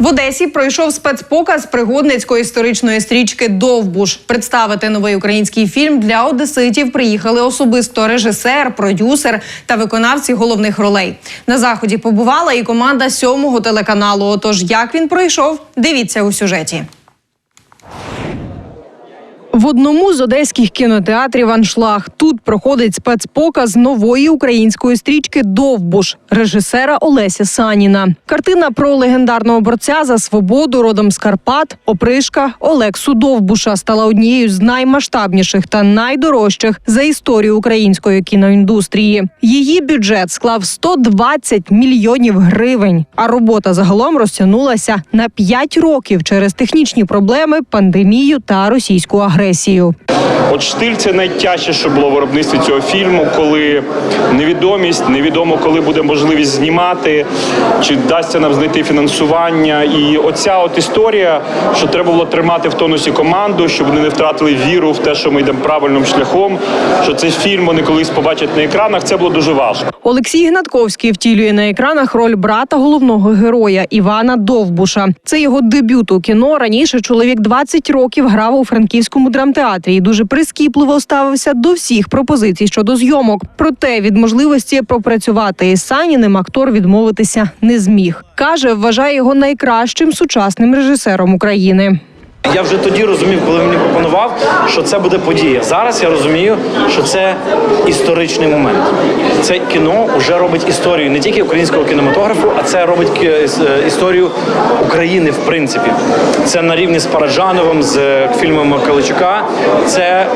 В Одесі пройшов спецпоказ пригодницької історичної стрічки Довбуш. Представити новий український фільм для одеситів приїхали особисто режисер, продюсер та виконавці головних ролей. На заході побувала і команда сьомого телеканалу. Отож, як він пройшов, дивіться у сюжеті. В одному з одеських кінотеатрів Аншлаг тут проходить спецпоказ нової української стрічки Довбуш режисера Олеся Саніна. Картина про легендарного борця за свободу родом з Карпат, опришка Олексу Довбуша стала однією з наймасштабніших та найдорожчих за історію української кіноіндустрії. Її бюджет склав 120 мільйонів гривень. А робота загалом розтягнулася на 5 років через технічні проблеми, пандемію та російську агресію агресію. От штиль це найтяжче, що було в виробництві цього фільму, коли невідомість, невідомо, коли буде можливість знімати, чи вдасться нам знайти фінансування. І оця от історія, що треба було тримати в тонусі команду, щоб вони не втратили віру в те, що ми йдемо правильним шляхом. Що цей фільм вони колись побачать на екранах. Це було дуже важко. Олексій Гнатковський втілює на екранах роль брата головного героя Івана Довбуша. Це його дебют у кіно. Раніше чоловік 20 років грав у франківському драмтеатрі і дуже прискіпливо ставився до всіх пропозицій щодо зйомок. Проте від можливості попрацювати із Саніним актор відмовитися не зміг. каже, вважає його найкращим сучасним режисером України. Я вже тоді розумів, коли мені пропонував, що це буде подія. Зараз я розумію, що це історичний момент. Це кіно вже робить історію не тільки українського кінематографу, а це робить з- е, історію України в принципі. Це на рівні з Параджановим, з е, фільмами Каличука. Це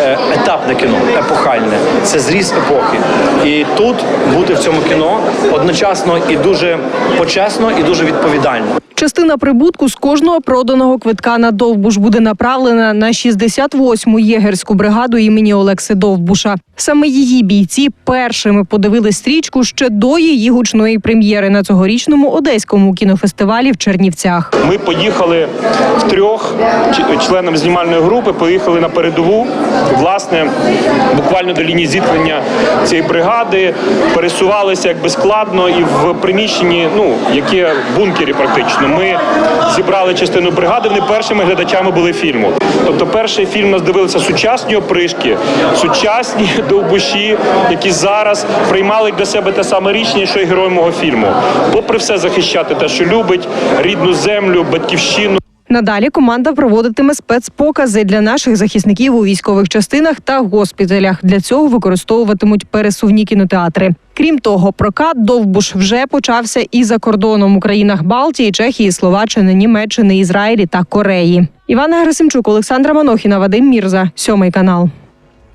е, етапне кіно, епохальне. Це зріз епохи. І тут бути в цьому кіно одночасно і дуже почесно, і дуже відповідально. Частина прибутку з кожного проданого квитка на Довбуш буде направлена на 68-му єгерську бригаду імені Олекси Довбуша. Саме її бійці першими подивили стрічку ще до її гучної прем'єри на цьогорічному одеському кінофестивалі в Чернівцях. Ми поїхали втрьох ч- членам знімальної групи, поїхали на передову. Власне, буквально до лінії зіткнення цієї бригади пересувалися якби складно і в приміщенні, ну яке в бункері практично. Ми зібрали частину бригади. Вони першими глядачами були фільму. Тобто, перший фільм нас дивилися сучасні опришки, сучасні довбуші, які зараз приймали для себе те саме рішення, що й герой мого фільму. Попри все захищати те, що любить, рідну землю, батьківщину. Надалі команда проводитиме спецпокази для наших захисників у військових частинах та госпіталях. Для цього використовуватимуть пересувні кінотеатри. Крім того, прокат довбуш вже почався і за кордоном у країнах Балтії, Чехії, Словаччини, Німеччини, Ізраїлі та Кореї. Івана Герасимчук, Олександра Манохіна, Вадим Мірза, сьомий канал.